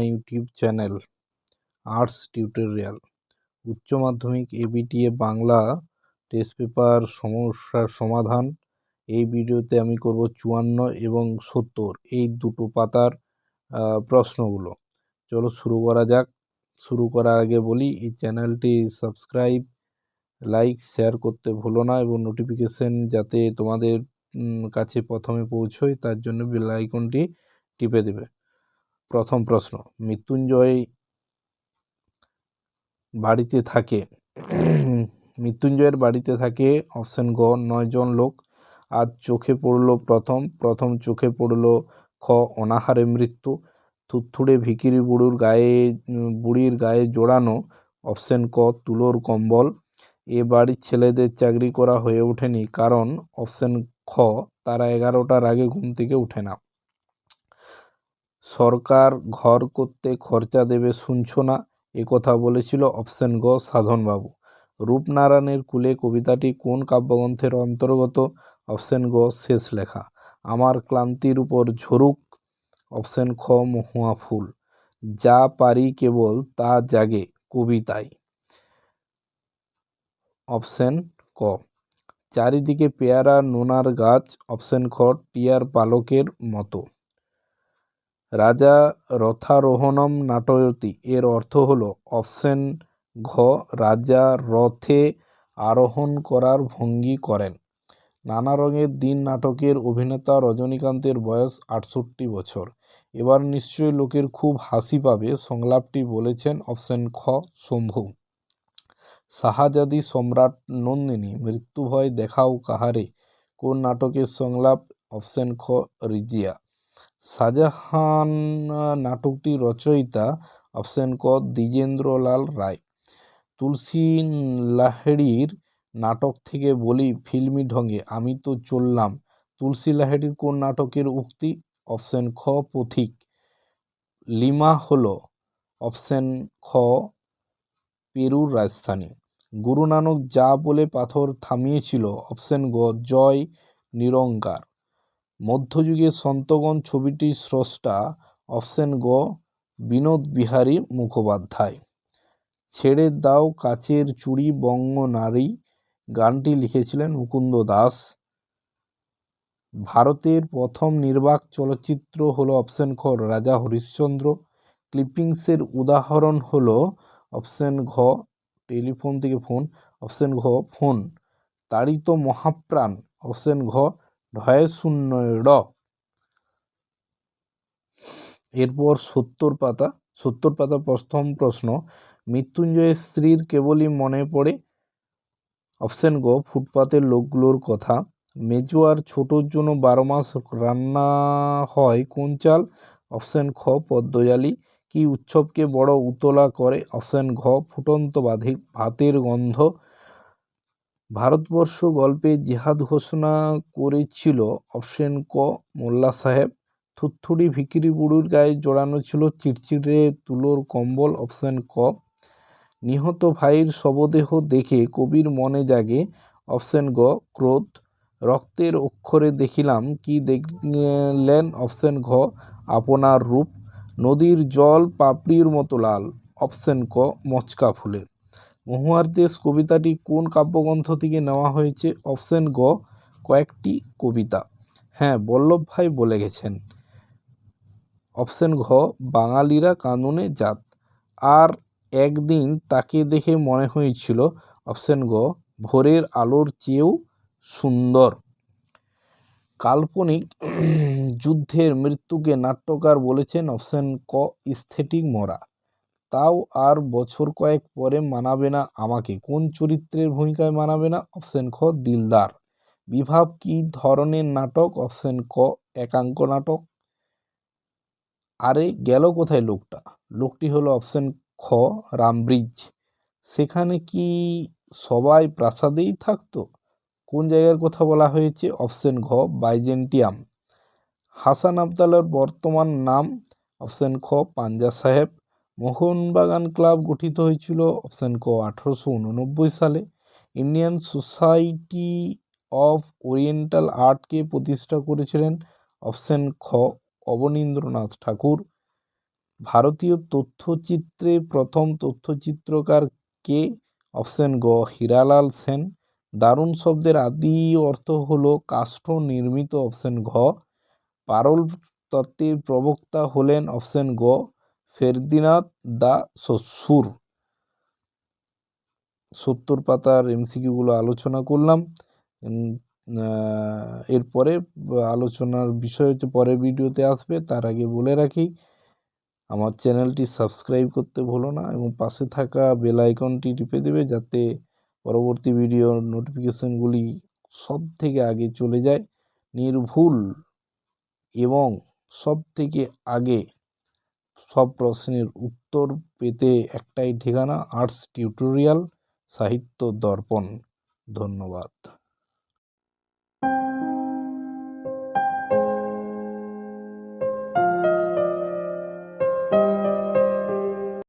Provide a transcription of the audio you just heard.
My YouTube channel, arts tutorial, উচ্চ মাধ্যমিক ABTA Bangla, test paper সমস্যার সমাধান। এই ভিডিওতে আমি করব চুয়ান্ন এবং সত্তর, এই দুটো পাতার প্রশ্নগুলো। চলো শুরু করা যাক। শুরু করার আগে বলি, এই চ্যানেলটি সাবস্ক্রাইব, লাইক, শেয়ার করতে ভুলো না এবং নোটিফিকেশন যাতে তোমাদের কাছে প্রথমে পৌঁছয়, তার জন্য বেল আইকনটি টিপে দেবে। প্রথম প্রশ্ন, মৃত্যুঞ্জয় বাড়িতে থাকে। মৃত্যুঞ্জয়ের বাড়িতে থাকে অপশন গ নয়জন লোক। আর চোখে পড়ল প্রথম প্রথম চোখে পড়ল খ, অনাহারে মৃত্যু। থুথুড়ে ভিকিরি বুড়ুর গায়ে, বুড়ির গায়ে জোড়ানো। অপশন ক, তুলোর কম্বল। এ বাড়ির ছেলেদের চাকরি করা হয়ে ওঠেনি, কারণ অপশন খ, তারা এগারোটার আগে ঘুম থেকে উঠে না। সরকার ঘর করতে খরচা দেবে শুনছ না? কথা বলেছিল অপশন গ সাধনবাবু। রূপনারায়ণের কুলে কবিতাটি কোন কাব্যগ্রন্থের অন্তর্গত? অপশন গ শেষ লেখা। আমার ক্লান্তির উপর ঝরুক। অপশন খ মহুয়া ফুল। যা পারি কেবল তা জাগে কবিতায়। অপশন ক। চারিদিকে পেয়ারা নোনার গাছ। অপশন খ টিয়ার পালকের মতো। রাজা রথারোহণম নাটয়তি। এর অর্থ হল অপশন ঘ রাজা রথে আরোহণ করার ভঙ্গি করেন। নানা রঙের দিন নাটকের অভিনেতা রজনীকান্তের বয়স আটষট্টি বছর। এবার নিশ্চয়ই লোকের খুব হাসি পাবে, সংলাপটি বলেছেন অপশন খ শম্ভু। শাহাজাদি সম্রাট নন্দিনী, মৃত্যুভয় দেখাও কাহারে? কোন নাটকের সংলাপ? অপশন খ রিজিয়া। শাহজাহান নাটকটি রচয়িতা অপশন ক, দ্বিজেন্দ্রলাল রায়। তুলসী লাহিড়ির নাটক থেকে বলি ফিল্মি ঢঙে, আমি তো চললাম। তুলসী লাহিড়ির কোন নাটকের উক্তি? অপশন খ, পথিক। লিমা হল অপশন খ, পেরুর রাজধানী। গুরু নানক যা বলে পাথর থামিয়েছিল অপশন গ, জয় নিরঙ্কার। মধ্যযুগে সন্তগণ ছবিটির স্রষ্টা অপশন গ বিনোদ বিহারী মুখোপাধ্যায়। ছেড়ে দাও কাচের চুড়ি বঙ্গ নারী গানটি লিখেছিলেন মুকুন্দ দাস। ভারতের প্রথম নির্বাক চলচ্চিত্র হলো অপশন খ রাজা হরিশ্চন্দ্র। ক্লিপিংসের উদাহরণ হলো অপশন ঘ টেলিফোন থেকে ফোন অপশন ঘ ফোন। তাড়িত মহাপ্রাণ অপশন ঘ ঢয় শূন্য ড এরপর সত্তর পাতা। সত্তর পাতা প্রথম প্রশ্ন মৃত্যুঞ্জয়ের স্ত্রীর কেবলই মনে পড়ে? অপশন গ, ফুটপাতের লোকগুলোর কথা। মেজো আর ছোটোর জন্য বারো মাস রান্না হয় কোন চাল? অপশন খ, পদ্মজালি। কি উৎসবকে বড় উতলা করে? অপশন ঘ, ফুটন্ত বাধি ভাতের গন্ধ। ভারতবর্ষ গল্পে জিহাদ ঘোষণা করেছিল অপশন ক, মোল্লা সাহেব। থুথুড়ি ভিকিরি বুড়ুর গায়ে জড়ানো ছিল চিড়চিড়ে তুলোর কম্বল, অপশন ক। নিহত ভাইয়ের শবদেহ দেখে কবির মনে জাগে, অপশন গ, ক্রোধ। রক্তের অক্ষরে দেখিলাম কি দেখলেন, অপশন ঘ, আপনার রূপ। নদীর জল পাপড়ির মতো লাল, অপশন ক, মচকা ফুলের। মহুয়ার দেশ কবিতাটি কোন কাব্যগ্রন্থ থেকে নেওয়া হয়েছে? অপশন গ, কয়েকটি কবিতা। হ্যাঁ বল্লভ ভাই বলে গেছেন। অপশন ঘ, বাঙালিরা কানুনে জাত। আর একদিন তাকে দেখে মনে হয়েছিল, অপশন গ, ভোরের আলোর চেয়েও সুন্দর। কাল্পনিক যুদ্ধের মৃত্যুকে নাট্যকার বলেছেন, অপশন ক, স্থেটিক মরা। তাও আর বছর কয়েক পরে মানাবে না আমাকে। কোন চরিত্রের ভূমিকায় মানাবে না? অপশন খ, দিলদার। বিভাব কি ধরনের নাটক? অপশন ক, একাঙ্ক নাটক। আরে, গেল কোথায় লোকটা? লোকটি হলো অপশন খ, রামব্রিজ। সেখানে কি সবাই প্রাসাদেই থাকতো? কোন জায়গার কথা বলা হয়েছে? অপশন ঘ, বাইজেন্টিয়াম। হাসান আবদালের বর্তমান নাম। অপশন খ পাঞ্জা সাহেব। মোহনবাগান ক্লাব গঠিত হয়েছিল অপশন ক আঠেরোশো উননব্বই সালে। ইন্ডিয়ান সোসাইটি অফ ওরিয়েন্টাল আর্টকে প্রতিষ্ঠা করেছিলেন অপশন খ অবনীন্দ্রনাথ ঠাকুর। ভারতীয় তথ্যচিত্রে প্রথম তথ্যচিত্রকার কে? অপশন গ হীরালাল সেন। দারুণ শব্দের আদি অর্থ হলো কাষ্ঠ নির্মিত অপশন ঘ। পারল তত্ত্বের প্রবক্তা হলেন অপশন গ ফেরদিনাদ দা সসুর। সত্তর পাতার এমসিকিউগুলো আলোচনা করলাম। এরপরে আলোচনার বিষয় হচ্ছে পরের ভিডিওতে আসবে, তার আগে বলে রাখি, আমার চ্যানেলটি সাবস্ক্রাইব করতে ভুলো না এবং পাশে থাকা বেল আইকনটি টিপে দেবে যাতে পরবর্তী ভিডিওর নোটিফিকেশনগুলি সব থেকে আগে চলে যায়। নির্ভুল এবং সব থেকে আগে সব প্রশ্নের উত্তর পেতে একটাই ঠিকানা আর্টস টিউটোরিয়াল সাহিত্য দর্পণ ধন্যবাদ।